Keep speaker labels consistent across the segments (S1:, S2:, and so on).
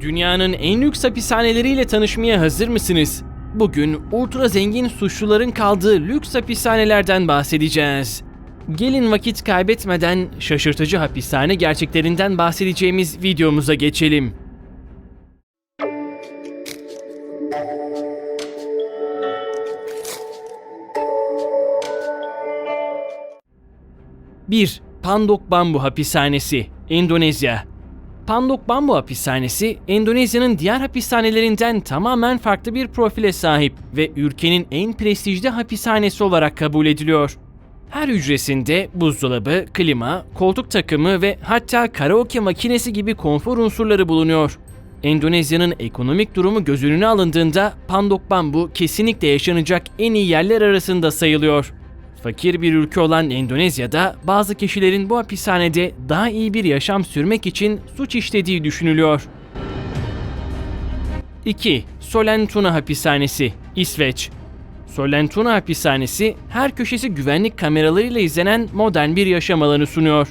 S1: Dünyanın en lüks hapishaneleriyle tanışmaya hazır mısınız? Bugün ultra zengin suçluların kaldığı lüks hapishanelerden bahsedeceğiz. Gelin vakit kaybetmeden şaşırtıcı hapishane gerçeklerinden bahsedeceğimiz videomuza geçelim. Bir Pandok Bambu Hapishanesi, Endonezya. Pandok Bambu Hapishanesi, Endonezya'nın diğer hapishanelerinden tamamen farklı bir profile sahip ve ülkenin en prestijli hapishanesi olarak kabul ediliyor. Her hücresinde buzdolabı, klima, koltuk takımı ve hatta karaoke makinesi gibi konfor unsurları bulunuyor. Endonezya'nın ekonomik durumu göz önüne alındığında Pandok Bambu kesinlikle yaşanacak en iyi yerler arasında sayılıyor. Fakir bir ülke olan Endonezya'da bazı kişilerin bu hapishanede daha iyi bir yaşam sürmek için suç işlediği düşünülüyor. 2. Solentuna Hapishanesi, İsveç. Solentuna Hapishanesi her köşesi güvenlik kameralarıyla izlenen modern bir yaşam alanı sunuyor.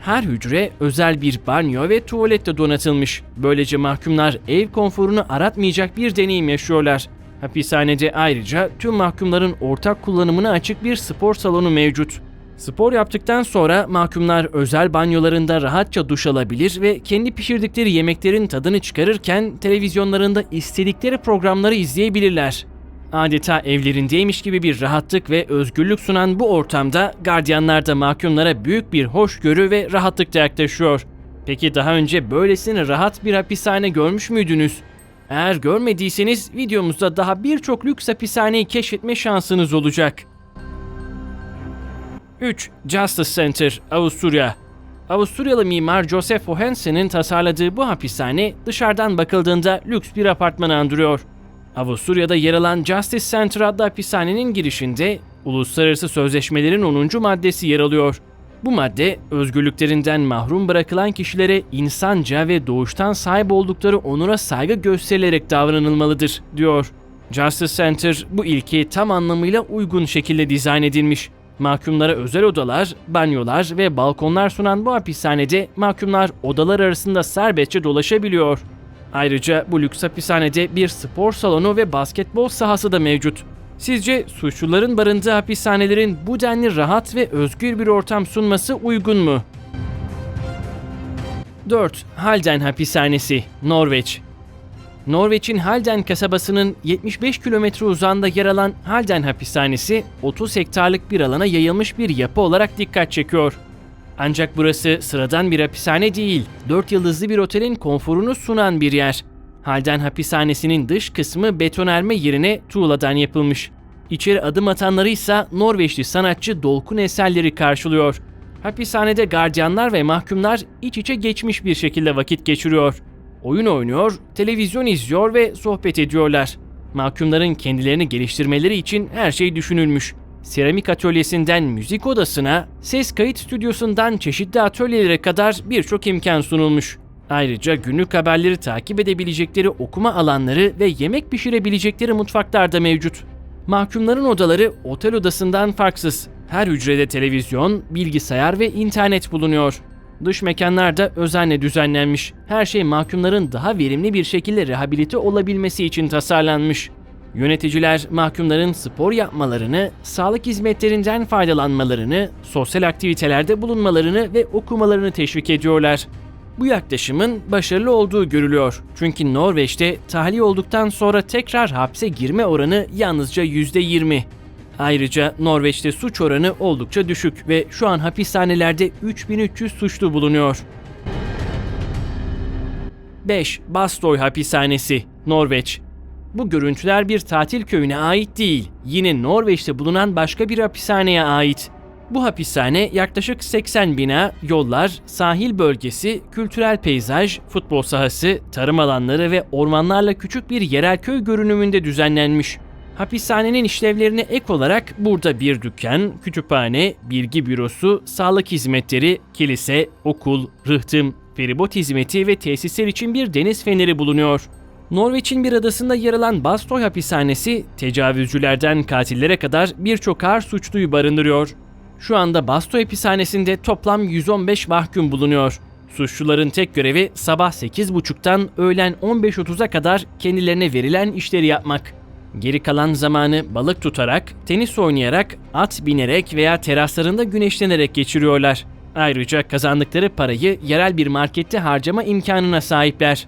S1: Her hücre özel bir banyo ve tuvaletle donatılmış. Böylece mahkumlar ev konforunu aratmayacak bir deneyim yaşıyorlar. Hapishanede ayrıca tüm mahkumların ortak kullanımına açık bir spor salonu mevcut. Spor yaptıktan sonra mahkumlar özel banyolarında rahatça duş alabilir ve kendi pişirdikleri yemeklerin tadını çıkarırken televizyonlarında istedikleri programları izleyebilirler. Adeta evlerindeymiş gibi bir rahatlık ve özgürlük sunan bu ortamda gardiyanlar da mahkumlara büyük bir hoşgörü ve rahatlıkla yaklaşıyor. Peki daha önce böylesine rahat bir hapishane görmüş müydünüz? Eğer görmediyseniz videomuzda daha birçok lüks hapishaneyi keşfetme şansınız olacak. 3. Justice Center, Avusturya Avusturyalı mimar Joseph Johansen'in tasarladığı bu hapishane dışarıdan bakıldığında lüks bir apartmanı andırıyor. Avusturya'da yer alan Justice Center adlı hapishanenin girişinde uluslararası sözleşmelerin 10. maddesi yer alıyor. Bu madde özgürlüklerinden mahrum bırakılan kişilere insanca ve doğuştan sahip oldukları onura saygı gösterilerek davranılmalıdır, diyor. Justice Center bu ilke tam anlamıyla uygun şekilde dizayn edilmiş. Mahkumlara özel odalar, banyolar ve balkonlar sunan bu hapishanede mahkumlar odalar arasında serbestçe dolaşabiliyor. Ayrıca bu lüks hapishanede bir spor salonu ve basketbol sahası da mevcut. Sizce suçluların barındığı hapishanelerin bu denli rahat ve özgür bir ortam sunması uygun mu? 4. Halden Hapishanesi, Norveç. Norveç'in Halden kasabasının 75 kilometre uzağında yer alan Halden Hapishanesi, 30 hektarlık bir alana yayılmış bir yapı olarak dikkat çekiyor. Ancak burası sıradan bir hapishane değil, 4 yıldızlı bir otelin konforunu sunan bir yer. Halden hapishanesinin dış kısmı betonarme yerine tuğladan yapılmış. İçeri adım atanları ise Norveçli sanatçı Dolkun eserleri karşılıyor. Hapishanede gardiyanlar ve mahkumlar iç içe geçmiş bir şekilde vakit geçiriyor. Oyun oynuyor, televizyon izliyor ve sohbet ediyorlar. Mahkumların kendilerini geliştirmeleri için her şey düşünülmüş. Seramik atölyesinden müzik odasına, ses kayıt stüdyosundan çeşitli atölyelere kadar birçok imkan sunulmuş. Ayrıca günlük haberleri takip edebilecekleri okuma alanları ve yemek pişirebilecekleri mutfaklar da mevcut. Mahkumların odaları otel odasından farksız. Her hücrede televizyon, bilgisayar ve internet bulunuyor. Dış mekanlar da özenle düzenlenmiş. Her şey mahkumların daha verimli bir şekilde rehabilite olabilmesi için tasarlanmış. Yöneticiler mahkumların spor yapmalarını, sağlık hizmetlerinden faydalanmalarını, sosyal aktivitelerde bulunmalarını ve okumalarını teşvik ediyorlar. Bu yaklaşımın başarılı olduğu görülüyor. Çünkü Norveç'te tahliye olduktan sonra tekrar hapse girme oranı yalnızca %20. Ayrıca Norveç'te suç oranı oldukça düşük ve şu an hapishanelerde 3300 suçlu bulunuyor. 5. Bastoy Hapishanesi, Norveç. Bu görüntüler bir tatil köyüne ait değil, yine Norveç'te bulunan başka bir hapishaneye ait. Bu hapishane yaklaşık 80 bina, yollar, sahil bölgesi, kültürel peyzaj, futbol sahası, tarım alanları ve ormanlarla küçük bir yerel köy görünümünde düzenlenmiş. Hapishanenin işlevlerine ek olarak burada bir dükkan, kütüphane, bilgi bürosu, sağlık hizmetleri, kilise, okul, rıhtım, feribot hizmeti ve tesisler için bir deniz feneri bulunuyor. Norveç'in bir adasında yer alan Bastoy hapishanesi, tecavüzcülerden katillere kadar birçok ağır suçluyu barındırıyor. Şu anda Bastoy hapishanesinde toplam 115 mahkum bulunuyor. Suçluların tek görevi sabah 8.30'dan öğlen 15.30'a kadar kendilerine verilen işleri yapmak. Geri kalan zamanı balık tutarak, tenis oynayarak, at binerek veya teraslarında güneşlenerek geçiriyorlar. Ayrıca kazandıkları parayı yerel bir markette harcama imkanına sahipler.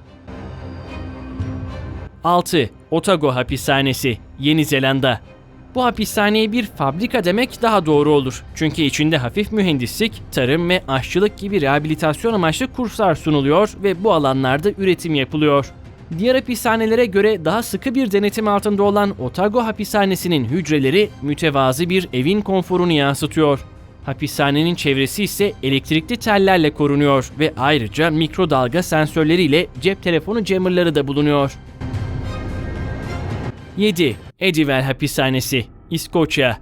S1: 6. Otago Hapishanesi, Yeni Zelanda. Bu hapishaneye bir fabrika demek daha doğru olur. Çünkü içinde hafif mühendislik, tarım ve aşçılık gibi rehabilitasyon amaçlı kurslar sunuluyor ve bu alanlarda üretim yapılıyor. Diğer hapishanelere göre daha sıkı bir denetim altında olan Otago hapishanesinin hücreleri mütevazı bir evin konforunu yansıtıyor. Hapishanenin çevresi ise elektrikli tellerle korunuyor ve ayrıca mikrodalga sensörleriyle cep telefonu jammerları da bulunuyor. 7. Edivel Hapishanesi, İskoçya.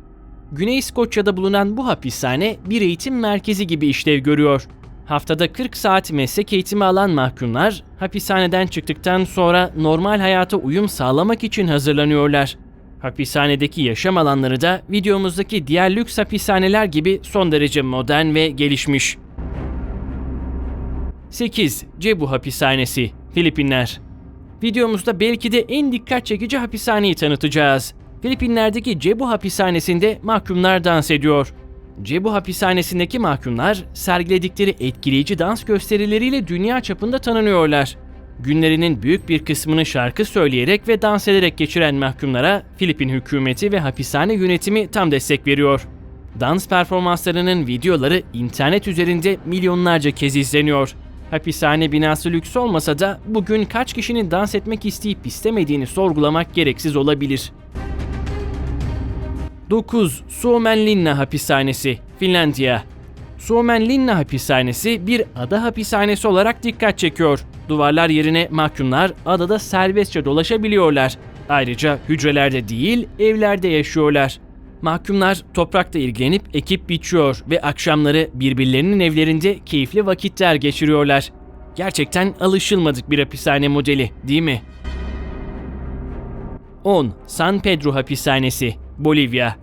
S1: Güney İskoçya'da bulunan bu hapishane bir eğitim merkezi gibi işlev görüyor. Haftada 40 saat meslek eğitimi alan mahkumlar hapishaneden çıktıktan sonra normal hayata uyum sağlamak için hazırlanıyorlar. Hapishanedeki yaşam alanları da videomuzdaki diğer lüks hapishaneler gibi son derece modern ve gelişmiş. 8. Cebu Hapishanesi, Filipinler. Videomuzda belki de en dikkat çekici hapishaneyi tanıtacağız. Filipinler'deki Cebu hapishanesinde mahkumlar dans ediyor. Cebu hapishanesindeki mahkumlar sergiledikleri etkileyici dans gösterileriyle dünya çapında tanınıyorlar. Günlerinin büyük bir kısmını şarkı söyleyerek ve dans ederek geçiren mahkumlara Filipin hükümeti ve hapishane yönetimi tam destek veriyor. Dans performanslarının videoları internet üzerinde milyonlarca kez izleniyor. Hapishane binası lüks olmasa da bugün kaç kişinin dans etmek isteyip istemediğini sorgulamak gereksiz olabilir. 9. Suomenlinna Hapishanesi, Finlandiya. Suomenlinna Hapishanesi bir ada hapishanesi olarak dikkat çekiyor. Duvarlar yerine mahkumlar adada serbestçe dolaşabiliyorlar. Ayrıca hücrelerde değil, evlerde yaşıyorlar. Mahkumlar toprakla ilgilenip ekip biçiyor ve akşamları birbirlerinin evlerinde keyifli vakitler geçiriyorlar. Gerçekten alışılmadık bir hapishane modeli, değil mi? 10. San Pedro Hapishanesi, Bolivya.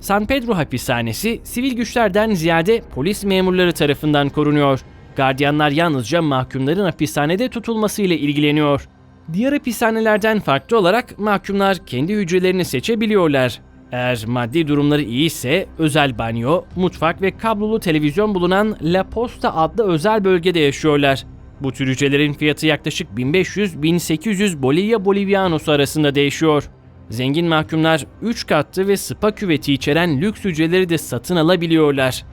S1: San Pedro Hapishanesi sivil güçlerden ziyade polis memurları tarafından korunuyor. Gardiyanlar yalnızca mahkumların hapishanede tutulmasıyla ilgileniyor. Diğer hapishanelerden farklı olarak mahkumlar kendi hücrelerini seçebiliyorlar. Eğer maddi durumları iyi ise özel banyo, mutfak ve kablolu televizyon bulunan La Posta adlı özel bölgede yaşıyorlar. Bu tür hücrelerin fiyatı yaklaşık 1500-1800 Bolivya Bolivianos arasında değişiyor. Zengin mahkumlar 3 katlı ve spa küveti içeren lüks hücreleri de satın alabiliyorlar.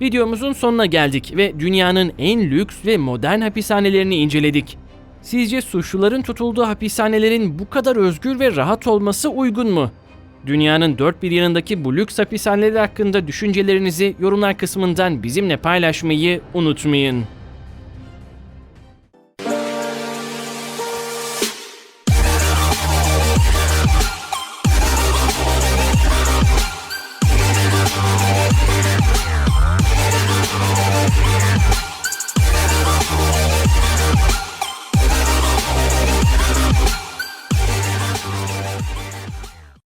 S1: Videomuzun sonuna geldik ve dünyanın en lüks ve modern hapishanelerini inceledik. Sizce suçluların tutulduğu hapishanelerin bu kadar özgür ve rahat olması uygun mu? Dünyanın dört bir yanındaki bu lüks hapishaneler hakkında düşüncelerinizi yorumlar kısmından bizimle paylaşmayı unutmayın.